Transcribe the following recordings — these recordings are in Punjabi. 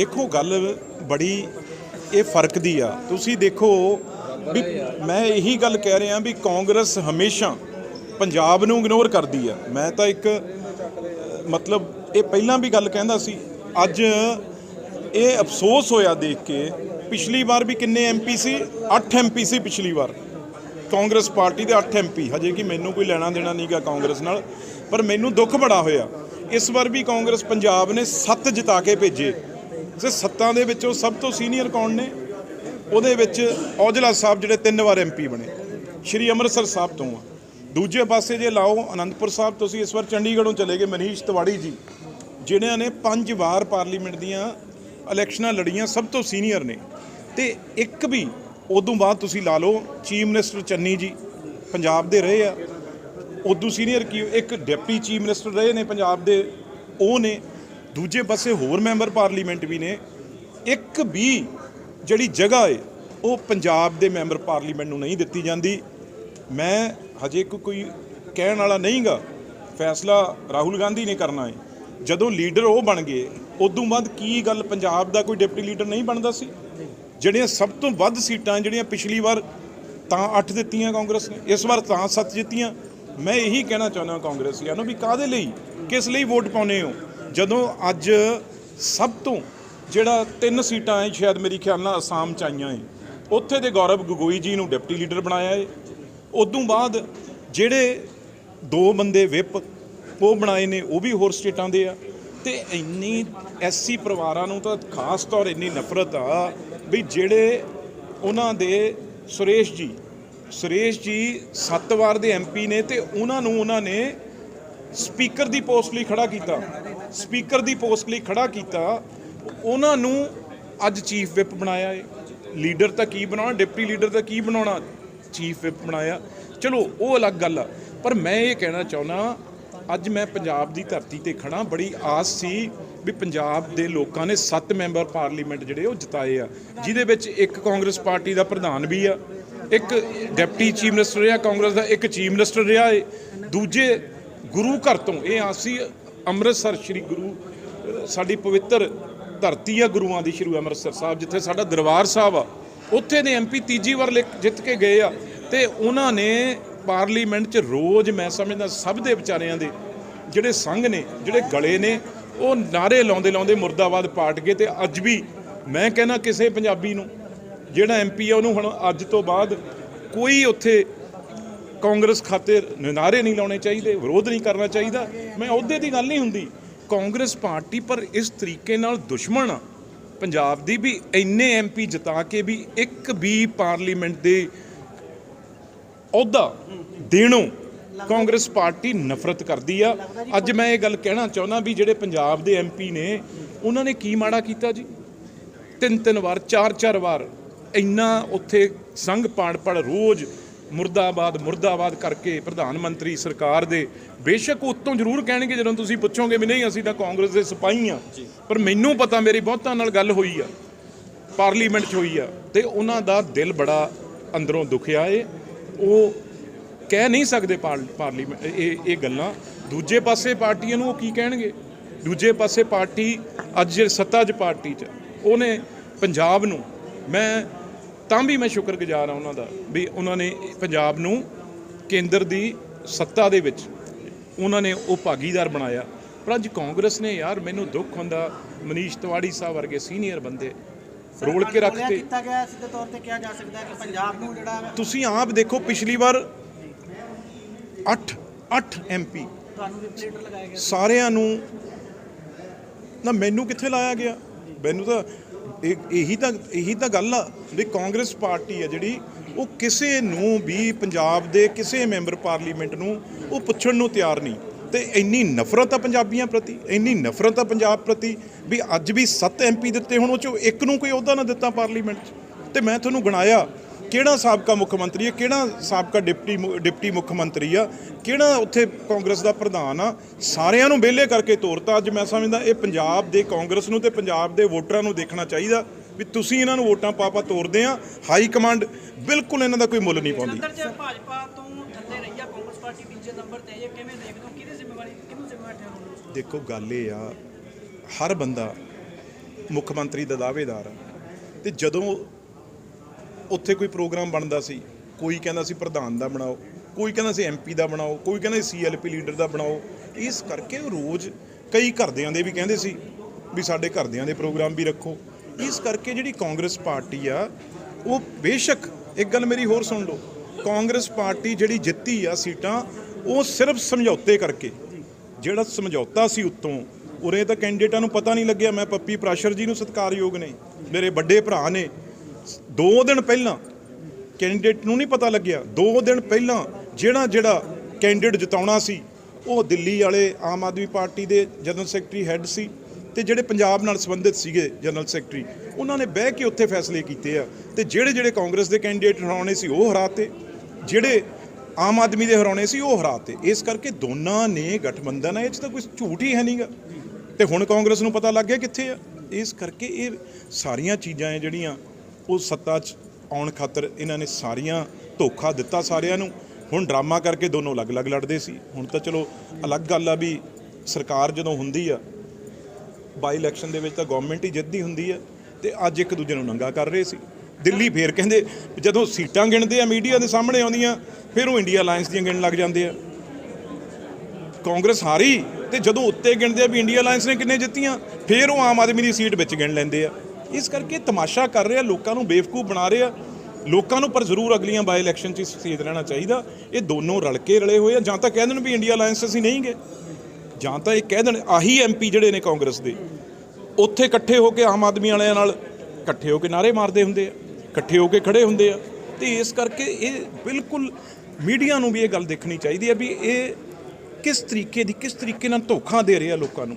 ਦੇਖੋ ਗੱਲ ਬੜੀ, ਇਹ ਫ਼ਰਕ ਦੀ ਆ। ਤੁਸੀਂ ਦੇਖੋ ਵੀ ਮੈਂ ਇਹੀ ਗੱਲ ਕਹਿ ਰਿਹਾ ਵੀ ਕਾਂਗਰਸ ਹਮੇਸ਼ਾ ਪੰਜਾਬ ਨੂੰ ਇਗਨੋਰ ਕਰਦੀ ਆ। ਮੈਂ ਤਾਂ ਇੱਕ, ਮਤਲਬ ਇਹ ਪਹਿਲਾਂ ਵੀ ਗੱਲ ਕਹਿੰਦਾ ਸੀ, ਅੱਜ ਇਹ ਅਫਸੋਸ ਹੋਇਆ ਦੇਖ ਕੇ, ਪਿਛਲੀ ਵਾਰ ਵੀ ਕਿੰਨੇ ਐਮਪੀ ਸੀ? 8 ਐਮਪੀ ਸੀ ਪਿਛਲੀ ਵਾਰ। ਕਾਂਗਰਸ ਪਾਰਟੀ ਦੇ 8 ਐਮਪੀ ਹਜੇ ਕਿ ਮੈਨੂੰ ਕੋਈ ਲੈਣਾ ਦੇਣਾ ਨਹੀਂਗਾ ਕਾਂਗਰਸ ਨਾਲ, ਪਰ ਮੈਨੂੰ ਦੁੱਖ ਬੜਾ ਹੋਇਆ। ਇਸ ਵਾਰ ਵੀ ਕਾਂਗਰਸ ਪੰਜਾਬ ਨੇ 7 ਜਿਤਾ ਕੇ ਭੇਜੇ। ਤੇ ਸੱਤਾਂ ਦੇ ਵਿੱਚੋਂ ਸਭ ਤੋਂ ਸੀਨੀਅਰ ਕੌਣ ਨੇ? ਉਹਦੇ ਵਿੱਚ ਔਜਲਾ ਸਾਹਿਬ ਜਿਹੜੇ ਤਿੰਨ ਵਾਰ ਐਮਪੀ ਬਣੇ। ਸ਼੍ਰੀ ਅੰਮ੍ਰਿਤਸਰ ਸਾਹਿਬ ਤੋਂ ਆ। ਦੂਜੇ ਪਾਸੇ ਜੇ ਲਾਓ, ਅਨੰਦਪੁਰ ਸਾਹਿਬ ਤੁਸੀਂ ਇਸ ਵਾਰ ਚੰਡੀਗੜ੍ਹੋਂ ਚਲੇ ਗਏ, ਮਨੀਸ਼ ਤਿਵਾੜੀ ਜੀ, ਜਿਨ੍ਹਾਂ ਨੇ ਪੰਜ ਵਾਰ ਪਾਰਲੀਮੈਂਟ ਦੀਆਂ ਇਲੈਕਸ਼ਨਾਂ ਲੜੀਆਂ, ਸਭ ਤੋਂ ਸੀਨੀਅਰ ਨੇ। ਤੇ ਇੱਕ ਵੀ ਉਦੋਂ ਬਾਅਦ ਤੁਸੀਂ ਲਾ ਲਓ, ਚੀਫ ਮਿਨਿਸਟਰ ਚੰਨੀ ਜੀ ਪੰਜਾਬ ਦੇ ਰਹੇ ਆ। ਉਦੋਂ ਸੀਨੀਅਰ ਕੀ, ਇੱਕ ਡਿਪਟੀ ਚੀਫ ਮਿਨਿਸਟਰ ਰਹੇ ਨੇ ਪੰਜਾਬ ਦੇ, ਉਹ ਨੇ ਦੂਜੇ ਪਾਸੇ ਹੋਰ ਮੈਂਬਰ ਪਾਰਲੀਮੈਂਟ ਵੀ ਨੇ, ਇੱਕ ਵੀ ਜਿਹੜੀ ਜਗ੍ਹਾ ਏ, ਉਹ ਪੰਜਾਬ ਦੇ ਮੈਂਬਰ ਪਾਰਲੀਮੈਂਟ ਨੂੰ ਨਹੀਂ ਦਿੱਤੀ ਜਾਂਦੀ। ਮੈਂ ਹਜੇ ਕੋਈ ਕੋਈ ਕਹਿਣ ਵਾਲਾ ਨਹੀਂਗਾ, ਫੈਸਲਾ ਰਾਹੁਲ ਗਾਂਧੀ ਨੇ ਕਰਨਾ ਹੈ ਜਦੋਂ ਲੀਡਰ ਉਹ ਬਣ ਗਏ, ਉਦੋਂ ਬਾਅਦ ਕੀ ਗੱਲ ਪੰਜਾਬ ਦਾ ਕੋਈ ਡਿਪਟੀ ਲੀਡਰ ਨਹੀਂ ਬਣਦਾ ਸੀ? ਜਿਹੜੀਆਂ ਸਭ ਤੋਂ ਵੱਧ ਸੀਟਾਂ ਜਿਹੜੀਆਂ ਪਿਛਲੀ ਵਾਰ ਤਾਂ 8 ਦਿੱਤੀਆਂ ਕਾਂਗਰਸ ਨੇ, ਇਸ ਵਾਰ ਤਾਂ 7 ਜਿੱਤੀਆਂ। ਮੈਂ ਇਹੀ ਕਹਿਣਾ ਚਾਹੁੰਦਾ ਕਾਂਗਰਸੀਆਂ ਨੂੰ ਵੀ ਕਾਦੇ ਲਈ, ਕਿਸ ਲਈ ਵੋਟ ਪਾਉਨੇ ਹੋ? ਜਦੋਂ ਅੱਜ ਸਭ ਤੋਂ ਜਿਹੜਾ ਤਿੰਨ ਸੀਟਾਂ ਹੈ ਸ਼ਾਇਦ ਮੇਰੀ ਖਿਆਲ ਨਾਲ ਅਸਾਮ ਚ ਆਈਆਂ ਹੈ ਉੱਥੇ ਦੇ ਗੌਰਵ ਗਗੋਈ ਜੀ ਨੂੰ ਡਿਪਟੀ ਲੀਡਰ ਬਣਾਇਆ ਹੈ ਉਦੋਂ ਬਾਅਦ ਜਿਹੜੇ ਦੋ ਬੰਦੇ ਵਿਪ, ਉਹ ਬਣਾਏ ਨੇ, ਉਹ ਵੀ ਹੋਰ ਸਟੇਟਾਂ ਦੇ ਆ। ਤੇ ਇੰਨੀ ਐਸਸੀ ਪਰਿਵਾਰਾਂ ਨੂੰ ਤਾਂ ਖਾਸ ਤੌਰ ਇੰਨੀ ਨਫ਼ਰਤ ਆ ਵੀ ਜਿਹੜੇ ਉਹਨਾਂ ਦੇ ਸੁਰੇਸ਼ ਜੀ ਸੁਰੇਸ਼ ਜੀ ਸੱਤ ਵਾਰ ਦੇ ਐਮਪੀ ਨੇ ਤੇ ਉਹਨਾਂ ਨੂੰ ਉਹਨਾਂ ਨੇ ਸਪੀਕਰ ਦੀ ਪੋਸਟ ਲਈ ਖੜਾ ਕੀਤਾ। ਸਪੀਕਰ ਦੀ ਪੋਸਟ ਲਈ ਖੜਾ ਕੀਤਾ। ਉਹਨਾਂ ਨੂੰ ਅੱਜ ਚੀਫ ਵਿਪ ਬਣਾਇਆ ਏ। ਲੀਡਰ ਤਾਂ ਕੀ ਬਣਾਉਣਾ? ਡਿਪਟੀ ਲੀਡਰ ਤਾਂ ਕੀ ਬਣਾਉਣਾ? ਚੀਫ ਵਿਪ ਬਣਾਇਆ। ਚਲੋ, ਉਹ ਅਲੱਗ ਗੱਲ ਆ। ਪਰ ਮੈਂ ਇਹ ਕਹਿਣਾ ਚਾਹੁੰਦਾ, ਅੱਜ ਮੈਂ ਪੰਜਾਬ ਦੀ ਧਰਤੀ ਤੇ ਖੜਾ ਬੜੀ ਆਸ ਸੀ ਵੀ ਪੰਜਾਬ ਦੇ ਲੋਕਾਂ ਨੇ 7 ਮੈਂਬਰ ਪਾਰਲੀਮੈਂਟ ਜਿਹੜੇ ਉਹ ਜਿਤਾਏ ਆ। ਜਿਹਦੇ ਵਿੱਚ ਇੱਕ ਕਾਂਗਰਸ ਪਾਰਟੀ ਦਾ ਪ੍ਰਧਾਨ ਵੀ ਆ, ਇੱਕ ਡਿਪਟੀ ਚੀਫ ਮਿਨਿਸਟਰ ਰਿਹਾ, ਕਾਂਗਰਸ ਦਾ ਇੱਕ ਚੀਫ ਮਿਨਿਸਟਰ ਰਿਹਾ ਏ। ਦੂਜੇ ਗੁਰੂ ਘਰ ਤੋਂ, ਇਹ ਆਸੀ ਅੰਮ੍ਰਿਤਸਰ ਸ੍ਰੀ ਗੁਰੂ, ਸਾਡੀ ਪਵਿੱਤਰ ਧਰਤੀ ਆ ਗੁਰੂਆਂ ਦੀ, ਸ਼੍ਰੀ ਅੰਮ੍ਰਿਤਸਰ ਸਾਹਿਬ, ਜਿੱਥੇ ਸਾਡਾ ਦਰਬਾਰ ਸਾਹਿਬ ਆ। ਉੱਥੇ ਦੇ ਐਮਪੀ ਤੀਜੀ ਵਾਰ ਲਿਖ- ਜਿੱਤ ਕੇ ਗਏ ਆ। ਤੇ ਉਹਨਾਂ ਨੇ ਪਾਰਲੀਮੈਂਟ 'ਚ ਰੋਜ਼ ਮੈਂ ਸਮਝਦਾ ਸਭ ਦੇ ਵਿਚਾਰਿਆਂ ਦੇ, ਜਿਹੜੇ ਸੰਘ ਨੇ, ਜਿਹੜੇ ਗਲੇ ਨੇ, ਉਹ ਨਾਰੇ ਲਾਉਂਦੇ ਲਾਉਂਦੇ ਮੁਰਦਾਬਾਦ ਪਾਟ ਗਏ ਤੇ ਅੱਜ ਵੀ ਮੈਂ ਕਹਿੰਦਾ ਕਿਸੇ ਪੰਜਾਬੀ ਨੂੰ, ਜਿਹੜਾ ਐਮਪੀ ਆ ਉਹਨੂੰ ਹੁਣ ਅੱਜ ਤੋਂ ਬਾਅਦ ਕੋਈ ਉੱਥੇ ਕਾਂਗਰਸ ਖਾਤੇ ਨਾਰੇ ਨਹੀਂ ਲਾਉਣੇ ਚਾਹੀਦੇ, ਵਿਰੋਧ ਨਹੀਂ ਕਰਨਾ ਚਾਹੀਦਾ। ਮੈਂ ਅਹੁਦੇ ਦੀ ਗੱਲ ਨਹੀਂ ਹੁੰਦੀ। ਕਾਂਗਰਸ ਪਾਰਟੀ ਪਰ ਇਸ ਤਰੀਕੇ ਨਾਲ ਦੁਸ਼ਮਣ ਆ। ਪੰਜਾਬ ਦੀ ਵੀ ਇੰਨੇ ਐਮਪੀ ਜਿਤਾ ਕੇ ਵੀ ਇੱਕ ਵੀ ਪਾਰਲੀਮੈਂਟ ਦੇ ਅਹੁਦਾ ਦੇਣੋਂ ਕਾਂਗਰਸ ਪਾਰਟੀ ਨਫ਼ਰਤ ਕਰਦੀ ਆ। ਅੱਜ ਮੈਂ ਇਹ ਗੱਲ ਕਹਿਣਾ ਚਾਹੁੰਦਾ ਵੀ ਜਿਹੜੇ ਪੰਜਾਬ ਦੇ ਐਮਪੀ ਨੇ, ਉਹਨਾਂ ਨੇ ਕੀ ਮਾੜਾ ਕੀਤਾ ਜੀ? ਤਿੰਨ ਤਿੰਨ ਵਾਰ ਚਾਰ ਚਾਰ ਵਾਰ ਇੰਨਾ ਉੱਥੇ ਸੰਘ ਪਾੜ ਪੜ ਰੋਜ਼ ਮੁਰਦਾਬਾਦ ਮੁਰਦਾਬਾਦ ਕਰਕੇ ਪ੍ਰਧਾਨ ਮੰਤਰੀ ਸਰਕਾਰ ਦੇ ਬੇਸ਼ੱਕ ਉੱਤੋਂ ਜ਼ਰੂਰ ਕਹਿਣਗੇ ਜਦੋਂ ਤੁਸੀਂ ਪੁੱਛੋਗੇ ਵੀ ਨਹੀਂ ਅਸੀਂ ਤਾਂ ਕਾਂਗਰਸ ਦੇ ਸਿਪਾਹੀ ਆ ਪਰ ਮੈਨੂੰ ਪਤਾ ਮੇਰੀ ਬਹੁਤਾਂ ਨਾਲ ਗੱਲ ਹੋਈ ਆ ਪਾਰਲੀਮੈਂਟ 'ਚ ਹੋਈ ਆ ਤੇ ਉਹਨਾਂ ਦਾ ਦਿਲ ਬੜਾ ਅੰਦਰੋਂ ਦੁਖਿਆ ਏ। ਉਹ ਕਹਿ ਨਹੀਂ ਸਕਦੇ ਪਾਰ- ਪਾਰਲੀਮੈਂਟ ਇਹ ਇਹ ਗੱਲਾਂ। ਦੂਜੇ ਪਾਸੇ ਪਾਰਟੀਆਂ ਨੂੰ ਉਹ ਕੀ ਕਹਿਣਗੇ? ਦੂਜੇ ਪਾਸੇ ਪਾਰਟੀ ਅੱਜ ਸੱਤਾ 'ਚ ਪਾਰਟੀ 'ਚ ਉਹਨੇ ਪੰਜਾਬ ਨੂੰ ਮੈਂ ਤਾਂ ਵੀ ਮੈਂ ਸ਼ੁਕਰਗੁਜ਼ਾਰ ਆ ਉਹਨਾਂ ਦਾ ਵੀ ਉਹਨਾਂ ਨੇ ਪੰਜਾਬ ਨੂੰ ਕੇਂਦਰ ਦੀ ਸੱਤਾ ਦੇ ਵਿੱਚ ਉਹਨਾਂ ਨੇ ਉਹ ਭਾਗੀਦਾਰ ਬਣਾਇਆ। ਪਰ ਅੱਜ ਕਾਂਗਰਸ ਨੇ ਯਾਰ ਮੈਨੂੰ ਦੁੱਖ ਹੁੰਦਾ ਮਨੀਸ਼ ਤਿਵਾੜੀ ਸਾਹਿਬ ਵਰਗੇ ਸੀਨੀਅਰ ਬੰਦੇ ਰੋਲ ਕੇ ਬੋਲਿਆ ਰੱਖਤੇ ਕੀਤਾ ਗਿਆ ਸਿੱਧੇ ਤੌਰ ਤੇ ਕਿਹਾ ਜਾ ਸਕਦਾ ਹੈ ਕਿ ਪੰਜਾਬ ਨੂੰ ਜਿਹੜਾ ਹੈ, ਤੁਸੀਂ ਆਪ ਦੇਖੋ ਪਿਛਲੀ ਵਾਰ 8 8 ਐਮਪੀ ਤੁਹਾਨੂੰ ਰਿਪਲੇਟਰ ਲਗਾਇਆ ਗਿਆ ਸਾਰਿਆਂ ਨੂੰ ਨਾ ਮੈਨੂੰ ਕਿੱਥੇ ਲਾਇਆ ਗਿਆ? ਮੈਨੂੰ ਤਾਂ ਇਹ ਇਹੀ ਤਾਂ ਇਹੀ ਤਾਂ ਗੱਲ ਆ ਵੀ ਕਾਂਗਰਸ ਪਾਰਟੀ ਆ ਜਿਹੜੀ, ਉਹ ਕਿਸੇ ਨੂੰ ਵੀ ਪੰਜਾਬ ਦੇ ਕਿਸੇ ਮੈਂਬਰ ਪਾਰਲੀਮੈਂਟ ਨੂੰ ਉਹ ਪੁੱਛਣ ਨੂੰ ਤਿਆਰ ਨਹੀਂ। ਤੇ ਇੰਨੀ ਨਫ਼ਰਤ ਆ ਪੰਜਾਬੀਆਂ ਪ੍ਰਤੀ, ਇੰਨੀ ਨਫ਼ਰਤ ਆ ਪੰਜਾਬ ਪ੍ਰਤੀ ਵੀ ਅੱਜ ਵੀ 7 ਐਮਪੀ ਦਿੱਤੇ ਹੁਣ, ਉਹ ਚੋਂ ਇੱਕ ਨੂੰ ਕੋਈ ਅਹੁਦਾ ਨਾ ਦਿੱਤਾ ਪਾਰਲੀਮੈਂਟ 'ਚ। ਤੇ ਮੈਂ ਤੁਹਾਨੂੰ ਗਣਾਇਆ ਕਿਹੜਾ ਸਾਬਕਾ ਮੁੱਖ ਮੰਤਰੀ ਹੈ ਕਿਹੜਾ ਸਾਬਕਾ ਡਿਪਟੀ ਡਿਪਟੀ ਮੁੱਖ ਮੰਤਰੀ ਆ ਕਿਹੜਾ ਉੱਥੇ ਕਾਂਗਰਸ ਦਾ ਪ੍ਰਧਾਨ ਆ ਸਾਰਿਆਂ ਨੂੰ ਵਿਹਲੇ ਕਰਕੇ ਤੋਰਤਾ ਅੱਜ ਮੈਂ ਸਮਝਦਾ ਇਹ ਪੰਜਾਬ ਦੇ ਕਾਂਗਰਸ ਨੂੰ ਤੇ ਪੰਜਾਬ ਦੇ ਵੋਟਰਾਂ ਨੂੰ ਦੇਖਣਾ ਚਾਹੀਦਾ ਵੀ ਤੁਸੀਂ ਇਹਨਾਂ ਨੂੰ ਵੋਟਾਂ ਪਾਪਾ ਤੋਰਦੇ ਆ ਹਾਈ ਕਮਾਂਡ ਬਿਲਕੁਲ ਇਹਨਾਂ ਦਾ ਕੋਈ ਮੁੱਲ ਨਹੀਂ ਪਾਉਂਦੀ। ਜਲੰਧਰ 'ਚ ਭਾਜਪਾ ਤੋਂ ਥੱਲੇ ਰਹੀ ਆ ਕਾਂਗਰਸ ਪਾਰਟੀ ਤੀਜੇ ਨੰਬਰ ਤੇ ਹੈ ਇਹ ਕਿਵੇਂ ਦੇਖਦੇ ਹੋ ਕਿਹਦੀ ਜ਼ਿੰਮੇਵਾਰੀ ਕਿਹਨੂੰ ਜ਼ਿੰਮੇਵਾਰ ਠਹਿਰਾਉਂਦੇ ਹੋ ਦੇਖੋ ਗੱਲ ਇਹ ਆ ਹਰ ਬੰਦਾ ਮੁੱਖ ਮੰਤਰੀ ਦਾ ਦਾਅਵੇਦਾਰ ਆ ਤੇ ਜਦੋਂ ਉੱਥੇ ਕੋਈ ਪ੍ਰੋਗਰਾਮ ਬਣਦਾ ਸੀ, ਕੋਈ ਕਹਿੰਦਾ ਸੀ ਪ੍ਰਧਾਨ ਦਾ ਬਣਾਓ, ਕੋਈ ਕਹਿੰਦਾ ਸੀ ਐਮਪੀ ਦਾ ਬਣਾਓ, ਕੋਈ ਕਹਿੰਦਾ ਸੀ ਸੀਐਲਪੀ ਲੀਡਰ ਦਾ ਬਣਾਓ, ਇਸ ਕਰਕੇ ਉਹ ਰੋਜ਼ ਕਈ ਘਰਦਿਆਂ ਦੇ ਵੀ ਕਹਿੰਦੇ ਸੀ ਵੀ ਸਾਡੇ ਘਰਦਿਆਂ ਦੇ ਪ੍ਰੋਗਰਾਮ ਵੀ ਰੱਖੋ। ਇਸ ਕਰਕੇ ਜਿਹੜੀ ਕਾਂਗਰਸ ਪਾਰਟੀ ਆ, ਉਹ ਬੇਸ਼ੱਕ, ਇੱਕ ਗੱਲ ਮੇਰੀ ਹੋਰ ਸੁਣ ਲਓ, ਕਾਂਗਰਸ ਪਾਰਟੀ ਜਿਹੜੀ ਜਿੱਤੀ ਆ ਸੀਟਾਂ, ਉਹ ਸਿਰਫ ਸਮਝੌਤੇ ਕਰਕੇ, ਜਿਹੜਾ ਸਮਝੌਤਾ ਸੀ ਉੱਤੋਂ, ਉਰੇ ਤਾਂ ਕੈਂਡੀਡੇਟਾਂ ਨੂੰ ਪਤਾ ਨਹੀਂ ਲੱਗਿਆ, ਮੈਂ ਪੱਪੀ ਪ੍ਰਾਸ਼ਰ ਜੀ ਨੂੰ ਸਤਿਕਾਰਯੋਗ ਨੇ, ਮੇਰੇ ਵੱਡੇ ਭਰਾ ਨੇ ਦੋ ਦਿਨ ਪਹਿਲਾਂ ਕੈਂਡੀਡੇਟ ਨੂੰ ਨਹੀਂ ਪਤਾ ਲੱਗਿਆ। ਦੋ ਦਿਨ ਪਹਿਲਾਂ ਜਿਹੜਾ ਜਿਹੜਾ ਕੈਂਡੀਡੇਟ ਜਿਤਾਉਣਾ ਸੀ, ਉਹ ਦਿੱਲੀ ਵਾਲੇ ਆਮ ਆਦਮੀ ਪਾਰਟੀ ਦੇ ਜਨਰਲ ਸੈਕਟਰੀ ਹੈੱਡ ਸੀ ਤੇ ਜਿਹੜੇ ਪੰਜਾਬ ਨਾਲ ਸੰਬੰਧਿਤ ਸੀਗੇ ਜਨਰਲ ਸੈਕਟਰੀ, ਉਹਨਾਂ ਨੇ ਬਹਿ ਕੇ ਉੱਥੇ ਫੈਸਲੇ ਕੀਤੇ ਆ ਤੇ ਜਿਹੜੇ ਜਿਹੜੇ ਕਾਂਗਰਸ ਦੇ ਕੈਂਡੀਡੇਟ ਹਰਾਉਣੇ ਸੀ, ਉਹ ਹਰਾਤੇ। ਜਿਹੜੇ ਆਮ ਆਦਮੀ ਦੇ ਹਰਾਉਣੇ ਸੀ, ਉਹ ਹਰਾਤੇ। ਇਸ ਕਰਕੇ ਦੋਨਾਂ ਨੇ ਗਠਬੰਧਨ ਹੈ ਇਹ 'ਚ ਤਾਂ ਕੋਈ ਝੂਠ ਹੀ ਹੈ ਨਹੀਂਗਾ ਤੇ ਹੁਣ ਕਾਂਗਰਸ ਨੂੰ ਪਤਾ ਲੱਗ ਗਿਆ ਕਿੱਥੇ ਆ। ਇਸ ਕਰਕੇ ਇਹ ਸਾਰੀਆਂ ਚੀਜ਼ਾਂ ਹੈ ਜਿਹੜੀਆਂ ਉਹ ਸੱਤਾ 'ਚ ਆਉਣ ਖਾਤਰ ਇਹਨਾਂ ਨੇ ਸਾਰੀਆਂ ਧੋਖਾ ਦਿੱਤਾ ਸਾਰਿਆਂ ਨੂੰ। ਹੁਣ ਡਰਾਮਾ ਕਰਕੇ ਦੋਨੋਂ ਅਲੱਗ-ਅਲੱਗ ਲੜਦੇ ਸੀ। ਹੁਣ ਤਾਂ ਚਲੋ ਅਲੱਗ ਗੱਲ ਆ ਵੀ ਸਰਕਾਰ ਜਦੋਂ ਹੁੰਦੀ ਆ ਬਾਈ ਇਲੈਕਸ਼ਨ ਦੇ ਵਿੱਚ ਤਾਂ ਗਵਰਨਮੈਂਟ ਹੀ ਜਿੱਤਦੀ ਹੁੰਦੀ ਆ ਤੇ ਅੱਜ ਇੱਕ ਦੂਜੇ ਨੂੰ ਨੰਗਾ ਕਰ ਰਹੇ ਸੀ। ਦਿੱਲੀ ਫੇਰ ਕਹਿੰਦੇ ਜਦੋਂ ਸੀਟਾਂ ਗਿਣਦੇ ਆ ਮੀਡੀਆ ਦੇ ਸਾਹਮਣੇ ਆਉਂਦੀਆਂ, ਫਿਰ ਉਹ ਇੰਡੀਆ ਅਲਾਈਅੰਸ ਦੀਆਂ ਗਿਣਨ ਲੱਗ ਜਾਂਦੇ ਆ। ਕਾਂਗਰਸ ਹਾਰੀ ਤੇ ਜਦੋਂ ਉੱਤੇ ਗਿਣਦੇ ਆ ਵੀ ਇੰਡੀਆ ਅਲਾਈਅੰਸ ਨੇ ਕਿੰਨੇ ਜਿੱਤੀਆਂ, ਫਿਰ ਉਹ ਆਮ ਆਦਮੀ ਦੀ ਸੀਟ ਵਿੱਚ ਗਿਣ ਲੈਂਦੇ ਆ। ਇਸ ਕਰਕੇ ਤਮਾਸ਼ਾ ਕਰ ਰਹੇ ਆ, ਲੋਕਾਂ ਨੂੰ ਬੇਵਕੂਫ ਬਣਾ ਰਹੇ ਆ। ਲੋਕਾਂ ਨੂੰ ਪਰ ਜ਼ਰੂਰ ਅਗਲੀਆਂ ਬਾਈ ਇਲੈਕਸ਼ਨ 'ਚ ਸੇਧ ਰਹਿਣਾ ਚਾਹੀਦਾ। ਇਹ ਦੋਨੋਂ ਰਲ ਕੇ ਰਲੇ ਹੋਏ ਆ। ਜਾਂ ਤਾਂ ਕਹਿ ਦੇਣ ਵੀ ਇੰਡੀਆ ਅਲਾਈਅੰਸ ਅਸੀਂ ਨਹੀਂ ਗਏ, ਜਾਂ ਤਾਂ ਇਹ ਕਹਿ ਦੇਣ ਆਹੀ ਐਮਪੀ ਜਿਹੜੇ ਨੇ ਕਾਂਗਰਸ ਦੇ, ਉੱਥੇ ਇਕੱਠੇ ਹੋ ਕੇ ਆਮ ਆਦਮੀ ਵਾਲਿਆਂ ਨਾਲ ਇਕੱਠੇ ਹੋ ਕੇ ਨਾਰੇ ਮਾਰਦੇ ਹੁੰਦੇ ਆ, ਇਕੱਠੇ ਹੋ ਕੇ ਖੜੇ ਹੁੰਦੇ ਆ। ਤੇ ਇਸ ਕਰਕੇ ਇਹ ਬਿਲਕੁਲ ਮੀਡੀਆ ਨੂੰ ਵੀ ਇਹ ਗੱਲ ਦੇਖਣੀ ਚਾਹੀਦੀ ਹੈ ਵੀ ਇਹ ਕਿਸ ਤਰੀਕੇ ਦੀ, ਕਿਸ ਤਰੀਕੇ ਨਾਲ ਧੋਖਾ ਦੇ ਰਿਹਾ ਲੋਕਾਂ ਨੂੰ।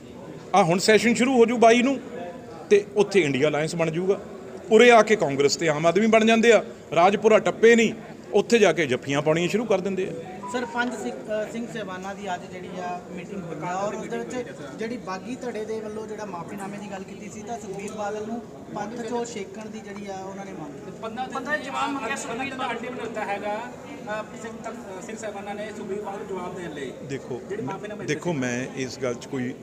ਆ ਹੁਣ ਸੈਸ਼ਨ ਸ਼ੁਰੂ ਹੋ ਜੂ 22 ਨੂੰ। ਤੇ ਉੱਥੇ ਇੰਡੀਆ ਅਲਾਈਅੰਸ ਬਣ ਜਾਊਗਾ ਉਰੇ ਆ ਕੇ ਕਾਂਗਰਸ ਤੇ ਆਮ ਆਦਮੀ ਬਣ ਜਾਂਦੇ ਆ ਰਾਜਪੁਰਾ ਟੱਪੇ ਨਹੀਂ ਉੱਥੇ ਜਾ ਕੇ ਜੱਫੀਆਂ ਪਾਉਣੀਆਂ ਸ਼ੁਰੂ ਕਰ ਦਿੰਦੇ ਆ ਸਰ ਪੰਜ ਸਿੰਘ ਸਹਿਬਾਨਾਂ ਦੀ ਅੱਜ ਜਿਹੜੀ ਆ ਮੀਟਿੰਗ ਹੋਈ ਆ ਔਰ ਉਸ ਦੇ ਵਿੱਚ ਜਿਹੜੀ ਬਾਗੀ ਧੜੇ ਦੇ ਵੱਲੋਂ ਜਿਹੜਾ ਮਾਫੀਨਾਮੇ ਦੀ ਗੱਲ ਕੀਤੀ ਸੀ ਤਾਂ ਸੁਖਬੀਰ ਬਾਦਲ ਨੂੰ ਪੰਥ ਚੋਂ ਛੇਕਣ ਦੀ ਜਿਹੜੀ ਆ ਉਹਨਾਂ ਨੇ ਮੰਗ ਕੀਤੀ ਬੰਦਾ ਜਵਾਬ ਮੰਗਿਆ ਸੁਖਬੀਰ ਬਾਦਲ ਪਾਰਟੀ ਬਣਾਉਂਦਾ ਹੈਗਾ ਸਿੰਘ ਸਾਹਿਬਾਨਾਂ ਨੇ ਸੁਖਬੀਰ ਬਾਦਲ ਨੂੰ ਜਵਾਬ ਦੇਣ ਲਈ ਦੇਖੋ ਦੇਖੋ ਮੈਂ ਇਸ ਗੱਲ 'ਚ ਕੋਈ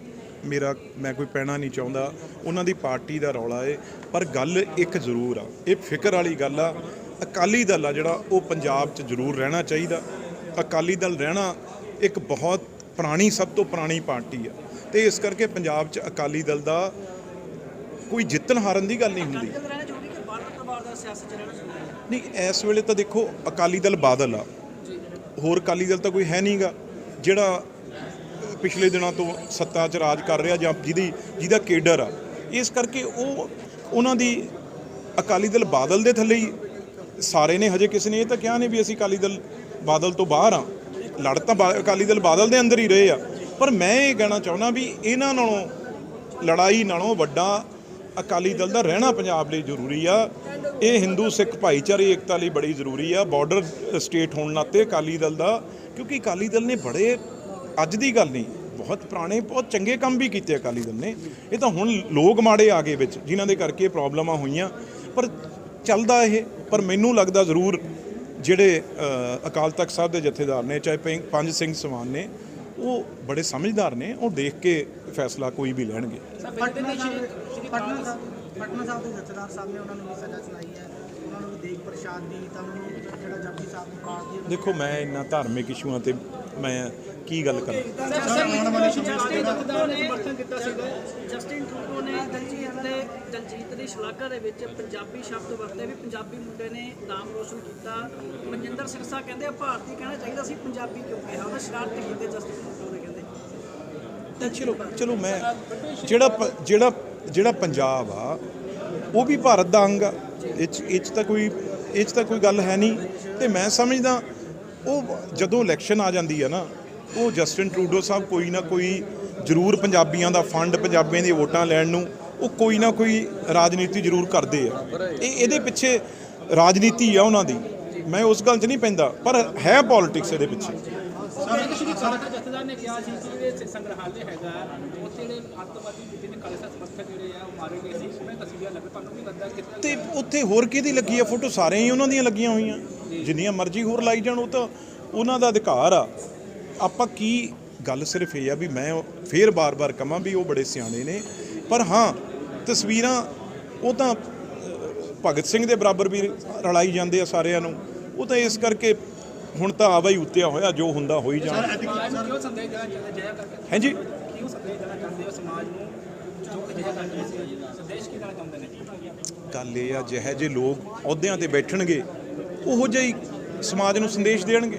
ਮੇਰਾ ਮੈਂ ਕੋਈ ਪੈਣਾ ਨਹੀਂ ਚਾਹੁੰਦਾ ਉਹਨਾਂ ਦੀ ਪਾਰਟੀ ਦਾ ਰੌਲਾ ਏ ਪਰ ਗੱਲ ਇੱਕ ਜ਼ਰੂਰ ਆ ਇਹ ਫਿਕਰ ਵਾਲੀ ਗੱਲ ਆ ਅਕਾਲੀ ਦਲ ਆ ਜਿਹੜਾ ਉਹ ਪੰਜਾਬ 'ਚ ਜ਼ਰੂਰ ਰਹਿਣਾ ਚਾਹੀਦਾ। ਅਕਾਲੀ ਦਲ ਰਹਿਣਾ ਇੱਕ ਬਹੁਤ ਪੁਰਾਣੀ ਸਭ ਤੋਂ ਪੁਰਾਣੀ ਪਾਰਟੀ ਆ ਤੇ ਇਸ ਕਰਕੇ ਪੰਜਾਬ 'ਚ ਅਕਾਲੀ ਦਲ ਦਾ ਕੋਈ ਜਿੱਤਣ ਹਾਰਨ ਦੀ ਗੱਲ ਨਹੀਂ ਹੁੰਦੀ। ਨਹੀਂ ਇਸ ਵੇਲੇ ਤਾਂ ਦੇਖੋ ਅਕਾਲੀ ਦਲ ਬਾਦਲ ਆ। ਹੋਰ ਅਕਾਲੀ ਦਲ ਤਾਂ ਕੋਈ ਹੈ ਨਹੀਂਗਾ ਜਿਹੜਾ ਪਿਛਲੇ ਦਿਨਾਂ ਤੋਂ ਸੱਤਾ 'ਚ ਰਾਜ ਕਰ ਰਿਹਾ ਜਾਂ ਜਿਹਦੀ ਜਿਹਦਾ ਕੇਡਰ ਆ। ਇਸ ਕਰਕੇ ਉਹ ਉਹਨਾਂ ਦੀ ਅਕਾਲੀ ਦਲ ਬਾਦਲ ਦੇ ਥੱਲੇ ਹੀ ਸਾਰੇ ਨੇ, ਹਜੇ ਕਿਸੇ ਨੇ ਇਹ ਤਾਂ ਕਿਹਾ ਨਹੀਂ ਵੀ ਅਸੀਂ ਅਕਾਲੀ ਦਲ ਬਾਦਲ ਤੋਂ ਬਾਹਰ ਆ। ਲੜ ਤਾਂ ਬਾ- ਅਕਾਲੀ ਦਲ ਬਾਦਲ ਦੇ ਅੰਦਰ ਹੀ ਰਹੇ ਆ। ਪਰ ਮੈਂ ਇਹ ਕਹਿਣਾ ਚਾਹੁੰਦਾ ਵੀ ਇਹਨਾਂ ਨਾਲੋਂ ਲੜਾਈ ਨਾਲੋਂ ਵੱਡਾ ਅਕਾਲੀ ਦਲ ਦਾ ਰਹਿਣਾ ਪੰਜਾਬ ਲਈ ਜ਼ਰੂਰੀ ਆ। ਇਹ ਹਿੰਦੂ ਸਿੱਖ ਭਾਈਚਾਰੇ, ਏਕਤਾ ਲਈ ਬੜੀ ਜ਼ਰੂਰੀ ਆ। ਬਾਰਡਰ ਸਟੇਟ ਹੋਣ ਨਾਤੇ ਅਕਾਲੀ ਦਲ ਦਾ, ਕਿਉਂਕਿ ਅਕਾਲੀ ਦਲ ਨੇ ਬੜੇ ਅੱਜ ਦੀ ਗੱਲ ਨਹੀਂ, ਬਹੁਤ ਪੁਰਾਣੇ, ਬਹੁਤ ਚੰਗੇ ਕੰਮ ਵੀ ਕੀਤੇ ਅਕਾਲੀ ਦਲ ਨੇ। ਇਹ ਤਾਂ ਹੁਣ ਲੋਕ ਮਾੜੇ ਆ ਗਏ ਵਿੱਚ, ਜਿਨ੍ਹਾਂ ਦੇ ਕਰਕੇ ਪ੍ਰੋਬਲਮਾਂ ਹੋਈਆਂ। ਪਰ ਚੱਲਦਾ ਇਹ, ਪਰ ਮੈਨੂੰ ਲੱਗਦਾ ਜ਼ਰੂਰ ਜਿਹੜੇ ਅਕਾਲ ਤਖਤ ਸਾਹਿਬ ਦੇ ਜਥੇਦਾਰ ਨੇ, ਚਾਹੇ ਪੰਜ- ਸਿੰਘ ਸਵਾਨ ਨੇ, ਉਹ ਬੜੇ ਸਮਝਦਾਰ ਨੇ, ਉਹ ਦੇਖ ਕੇ ਫੈਸਲਾ ਕੋਈ ਵੀ ਲੈਣਗੇ। ਪਟਨਾ ਸਾਹਿਬ ਪਟਨਾ ਸਾਹਿਬ ਦੇ ਜਥੇਦਾਰ ਸਾਹਿਬ ਨੇ ਉਹਨਾਂ ਨੂੰ ਵੀ ਸਜ਼ਾ ਸੁਣਾਈ ਹੈ। ਉਹਨਾਂ ਨੂੰ ਦੇਖ ਪ੍ਰਸ਼ਾਦ ਦੀ ਤਾਂ ਉਹਨਾਂ ਨੂੰ ਜਿਹੜਾ ਜਪਜੀ ਸਾਹਿਬ ਨੂੰ ਪਾਠ ਦੀ ਦੇਖੋ ਮੈਂ ਇੰਨਾ ਧਾਰਮਿਕ ਇਸ਼ੂਆਂ ਤੇ ਮੈਂ ਕੀ ਗੱਲ ਕਰਾਂ? ਜਸਟਿਨ ਟਰੂਡੋ ਨੇ ਸਮਰਥਨ ਕੀਤਾ ਸੀਗਾ। ਜਸਟਿਨ ਟਰੂਡੋ ਨੇ ਦਲਜੀਤ ਦੇ ਦਲਜੀਤ ਦੀ ਸ਼ਲਾਘਾ ਦੇ ਵਿੱਚ ਪੰਜਾਬੀ ਸ਼ਬਦ ਵਰਤੇ ਵੀ ਪੰਜਾਬੀ ਮੁੰਡੇ ਨੇ ਨਾਮ ਰੋਸ਼ਨ ਕੀਤਾ। ਮਨਜਿੰਦਰ ਸਿਰਸਾ ਕਹਿੰਦੇ ਆ ਭਾਰਤੀ ਕਹਿਣਾ ਚਾਹੀਦਾ ਸੀ ਪੰਜਾਬੀ ਕਿਉਂ ਕਿਹਾ? ਉਹਨੇ ਸ਼ਰਾਰਤ ਕੀਤੇ ਜਸਟਿਨ ਟਰੂਡੋ ਨੇ ਕਹਿੰਦੇ। ਤਾਂ ਚਲੋ ਚਲੋ ਮੈਂ ਜਿਹੜਾ ਜਿਹੜਾ ਜਿਹੜਾ ਪੰਜਾਬ ਆ, ਉਹ ਵੀ ਭਾਰਤ ਦਾ ਅੰਗ ਆ। ਇਹ 'ਚ ਇਹ 'ਚ ਤਾਂ ਕੋਈ, ਇਹ 'ਚ ਤਾਂ ਕੋਈ ਗੱਲ ਹੈ ਨਹੀਂ। ਤੇ ਮੈਂ ਸਮਝਦਾ, ਉਹ ਜਦੋਂ ਇਲੈਕਸ਼ਨ ਆ ਜਾਂਦੀ ਆ ਨਾ, ਉਹ ਜਸਟਿਨ ਟਰੂਡੋ ਸਾਹਿਬ ਕੋਈ ਨਾ ਕੋਈ ਜ਼ਰੂਰ ਪੰਜਾਬੀਆਂ ਦਾ ਫੰਡ, ਪੰਜਾਬੀਆਂ ਦੀ ਵੋਟਾਂ ਲੈਣ ਨੂੰ, ਉਹ ਕੋਈ ਨਾ ਕੋਈ ਰਾਜਨੀਤੀ ਜ਼ਰੂਰ ਕਰਦੇ ਆ। ਇਹ, ਇਹਦੇ ਪਿੱਛੇ ਰਾਜਨੀਤੀ ਆ ਉਹਨਾਂ ਦੀ। ਮੈਂ ਉਸ ਗੱਲ 'ਚ ਨਹੀਂ ਪੈਂਦਾ, ਪਰ ਹੈ ਪੋਲਿਟਿਕਸ ਇਹਦੇ ਪਿੱਛੇ। ਜਥੇਦਾਰ ਨੇ ਕਿਹਾ ਸੀ ਕਿ ਜਿਹੜੇ ਸੰਗ੍ਰਹਾਲय ਹੈਗਾ ਜਿਹੜੇ ਅੱਤਵਾਦੀ ਬੀਤੇ ਨੇ ਖਾਲਸਾ ਸਮਰਥਕ ਜਿਹੜੇ ਆ ਉਹ ਮਾਰੇ ਗਏ ਸੀ। ਉਹਨਾਂ ਦੀਆਂ ਤਸਵੀਰਾਂ ਲੱਗ ਤੁਹਾਨੂੰ ਵੀ ਲੱਗਦਾ ਕਿ ਤੇ ਉੱਥੇ ਹੋਰ ਕਿਹਦੀ ਲੱਗੀ ਆ? ਫੋਟੋ ਸਾਰਿਆਂ ਹੀ ਉਹਨਾਂ ਦੀਆਂ ਲੱਗੀਆਂ ਹੋਈਆਂ। ਜਿੰਨੀਆਂ ਮਰਜ਼ੀ ਹੋਰ ਲਾਈ ਜਾਣ ਉਹ ਤਾਂ ਉਹਨਾਂ ਦਾ ਅਧਿਕਾਰ ਆ। ਆਪਾਂ ਕੀ ਗੱਲ ਸਿਰਫ ਇਹ ਆ ਵੀ ਮੈਂ ਫੇਰ ਬਾਰ-ਬਾਰ ਕਹਾਂ ਵੀ ਉਹ ਬੜੇ ਸਿਆਣੇ ਨੇ। ਪਰ ਹਾਂ ਤਸਵੀਰਾਂ ਉਹ ਤਾਂ ਭਗਤ ਸਿੰਘ ਦੇ ਬਰਾਬਰ ਵੀ ਰਲਾਈ ਜਾਂਦੇ ਆ ਸਾਰਿਆਂ ਨੂੰ। ਉਹ ਤਾਂ ਇਸ ਕਰਕੇ ਹੁਣ ਤਾਂ ਆਵਾ ਹੀ ਉੱਤਿਆ ਹੋਇਆ ਜੋ ਹੁੰਦਾ ਹੋ ਹੀ ਜਾਣਾ ਹਾਂਜੀ? ਦੇਣਾ ਚਾਹੁੰਦੇ ਹੋ? ਸਮਾਜ ਨੂੰ ਜੋ ਕਿ ਜਇਆ ਸੀ। ਸੰਦੇਸ਼ ਕੀ ਦੇਣਾ ਚਾਹੁੰਦੇ ਨੇ? ਗੱਲ ਇਹ ਆ, ਜਿਹੇ ਜੇ ਲੋਕ ਅਹੁਦਿਆਂ ਤੇ ਬੈਠਣਗੇ, ਉਹੋ ਜਿਹਾ ਸਮਾਜ ਨੂੰ ਸੰਦੇਸ਼ ਦੇਣਗੇ।